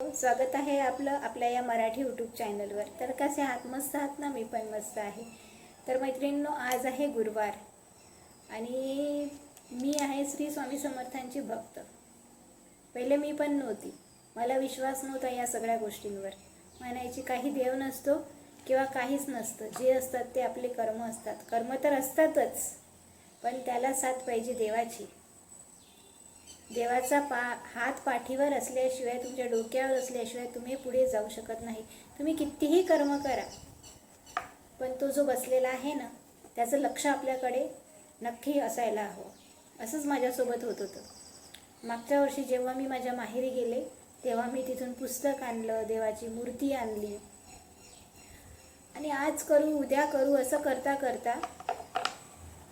स्वागत आहे आपलं आपल्या या मराठी यूट्यूब चॅनलवर तर कसे आहात? मस्त आहात ना? मी पण मस्त आहे. तर मैत्रिणींनो आज आहे गुरुवार आणि मी आहे श्री स्वामी समर्थांची भक्त. पहिले मी पण नव्हती. मला विश्वास नव्हता या सगळ्या गोष्टींवर. म्हणायची काही देव नसतो किंवा काहीच नसतं. जे असतात ते आपले कर्म असतात. कर्म तर असतातच पण त्याला साथ पाहिजे देवाची. देवाचा पा हात पाठीवर असल्याशिवाय तुमच्या डोक्यावर असल्याशिवाय तुम्ही पुढे जाऊ शकत नाही. तुम्ही कितीही कर्म करा पण तो जो बसलेला आहे ना त्याचं लक्ष आपल्याकडे नक्की असायला हवं. असंच माझ्यासोबत होत होतं. मागच्या वर्षी जेव्हा मी माझ्या माहेरी गेले तेव्हा मी तिथून पुस्तक आणलं देवाची मूर्ती आणली. आणि आज करू उद्या करू असं करता करता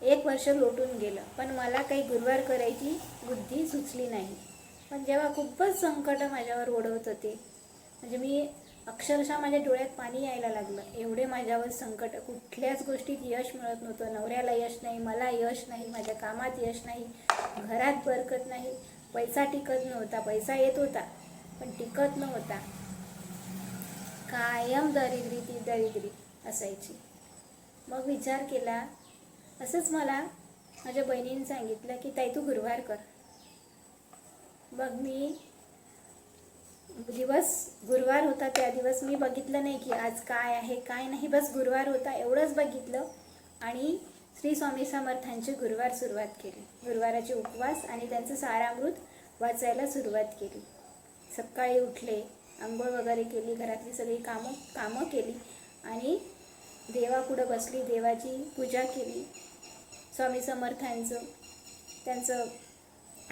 एक वर्ष लोटून गेलं पण मला काही गुरुवार करायची बुद्धी सुचली नाही. पण जेव्हा खूपच संकट माझ्यावर ओढवत होते म्हणजे मी अक्षरशः माझ्या डोळ्यात पाणी यायला लागलं. एवढे माझ्यावर संकट कुठल्याच गोष्टीत यश मिळत नव्हतं. नवऱ्याला यश नाही मला यश नाही माझ्या कामात यश नाही घरात बरकत नाही. पैसा टिकत नव्हता पैसा येत होता पण टिकत नव्हता. कायम दरिद्री ती दरिद्री असायची. मग विचार केला असंच मला माझ्या बहिणीने सांगितलं की ताई तू गुरुवार कर. मग मी दिवस गुरुवार होता त्या दिवस मी बघितलं नाही की आज काय आहे काय नाही. बस गुरुवार होता एवढंच बघितलं आणि श्री स्वामी समर्थांचे गुरुवार सुरुवात केली. गुरुवाराचे उपवास आणि त्यांचं सारामृत वाचायला सुरुवात केली. सकाळी उठले आंघोळ वगैरे केली घरातली सगळी कामं कामं केली आणि देवापुढं बसली. देवाची पूजा केली. स्वामी समर्थांचं त्यांचं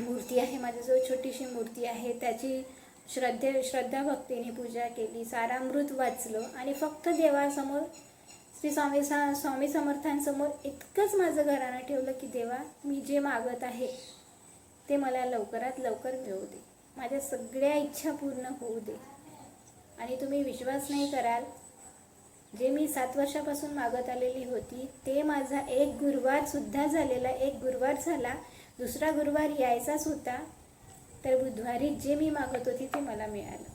मूर्ती आहे माझ्याजवळ छोटीशी मूर्ती आहे. त्याची श्रद्धे श्रद्धा भक्तीने पूजा केली सारामृत वाचलं आणि फक्त देवासमोर श्री स्वामी सा स्वामी समर्थांसमोर इतकंच माझं घरानं ठेवलं की देवा मी जे मागत आहे ते मला लवकरात लवकर मिळू दे. माझ्या सगळ्या इच्छा पूर्ण होऊ दे. आणि तुम्ही विश्वास नाही कराल जे मी सात वर्षापासून मागत आलेली होती ते माझा एक गुरुवार सुद्धा झालेला एक गुरुवार झाला दुसरा गुरुवार यायचाच होता तर बुधवारी जे मी मागत होती ते मला मिळालं.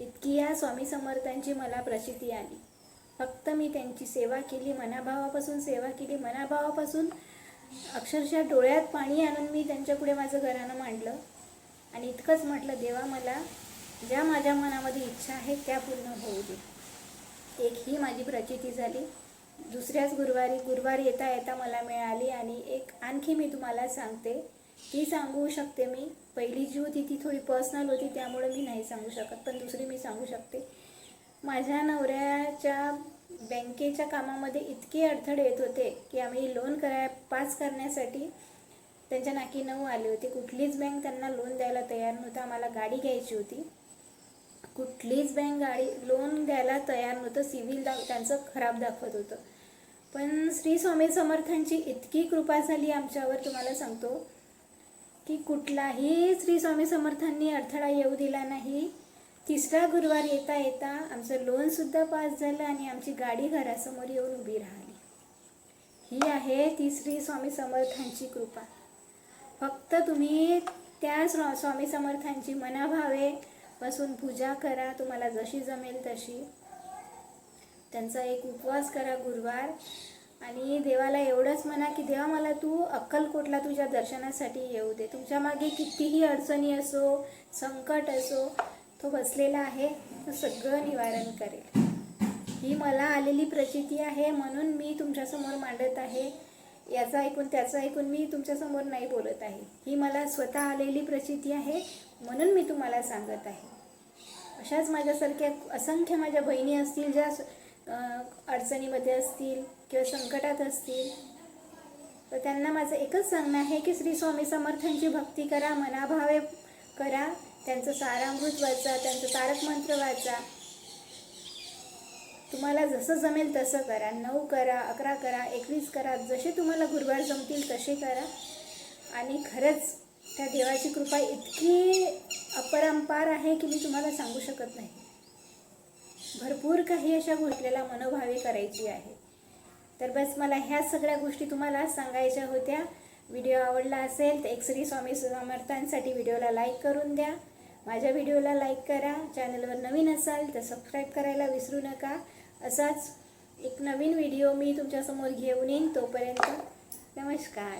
इतकी या स्वामी समर्थांची मला प्रचिती आली. फक्त मी त्यांची सेवा केली मनाभावापासून सेवा केली मनाभावापासून अक्षरशः डोळ्यात पाणी आणून मी त्यांच्यापुढे माझं घरानं मांडलं. आणि इतकंच म्हटलं देवा मला ज्या माझ्या मनामध्ये इच्छा आहे त्या पूर्ण होऊ दे. एक ही माझी प्रचिती झाली. दुसऱ्याच गुरुवारी गुरुवार येता येता मला मिळाली आणि एक आणखी मी तुम्हाला सांगते. ती सांगू शकते मी. पहिली जी होती ती थोडी पर्सनल होती त्यामुळे मी नाही सांगू शकत पण दुसरी मी सांगू शकते. माझ्या नवऱ्याच्या बँकेच्या कामामध्ये इतके अडथळे येत होते की आम्ही लोन करा पास करण्यासाठी त्यांच्या नाकी नऊ आले होते. कुठलीच बँक त्यांना लोन द्यायला तयार नव्हता. आम्हाला गाडी घ्यायची होती. कुठलीच बँक गाडी लोन द्यायला तयार नव्हतं. सिव्हिल दाख त्यांचं खराब दाखवत होतं. पण श्री स्वामी समर्थांची इतकी कृपा झाली आमच्यावर तुम्हाला सांगतो की कुठलाही श्री स्वामी समर्थांनी अडथळा येऊ दिला नाही. तिसरा गुरुवार येता येता आमचं लोनसुद्धा पास झालं आणि आमची गाडी घरासमोर येऊन उभी राहिली. ही आहे ती श्री स्वामी समर्थांची कृपा. फक्त तुम्ही त्या स्वा स्वामी समर्थांची मनाभावे बसून पूजा करा तुम्हाला जशी जमेल तशी. त्यांचा एक उपवास करा गुरुवार. आणि देवाला एवढंच म्हणा की देवा मला तू अक्कलकोटला तुझ्या दर्शनासाठी येऊ दे. तुमच्या मागे कितीही अडचणी असो संकट असो तो बसलेला आहे तो सगळं निवारण करेल. ही मला आलेली प्रचिती आहे म्हणून मी तुमच्यासमोर मांडत आहे. याचं ऐकून त्याचं ऐकून मी तुमच्यासमोर नाही बोलत आहे. ही मला स्वतः आलेली प्रचिती आहे म्हणून मी तुम्हाला सांगत आहे. अशाच माझ्यासारख्या असंख्य माझ्या बहिणी असतील ज्या अडचणीमध्ये असतील किंवा संकटात असतील तर त्यांना माझं एकच सांगणं आहे की श्री स्वामी समर्थांची भक्ती करा मनाभावे करा त्यांचं सारामृत वाचा त्यांचं तारक मंत्र वाचा. तुम्हाला जसं जमेल तसं करा. नऊ करा अकरा करा एकवीस करा जसे तुम्हाला गुरुवार जमतील तसे करा. आणि खरंच त्या देवाची कृपा इतकी अपरंपार आहे की मी तुम्हाला सांगू शकत नाही. भरपूर काही अशा गोष्टीला मनोभावे करायची आहे. तर बस मला ह्या सगळ्या गोष्टी तुम्हाला सांगायच्या होत्या. व्हिडिओ आवडला असेल तर एक श्री स्वामी समर्थांसाठी व्हिडिओला लाईक करून द्या. माझ्या व्हिडिओला लाईक करा. चॅनलवर नवीन असाल तर सबस्क्राईब करायला विसरू नका. असाच एक नवीन व्हिडिओ मी तुमच्यासमोर घेऊन येईन तोपर्यंत नमस्कार.